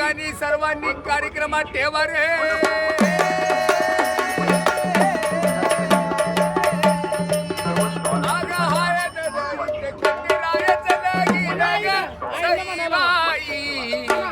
गाणी सर्वांनी कार्यक्रमात ठेवा रे. い。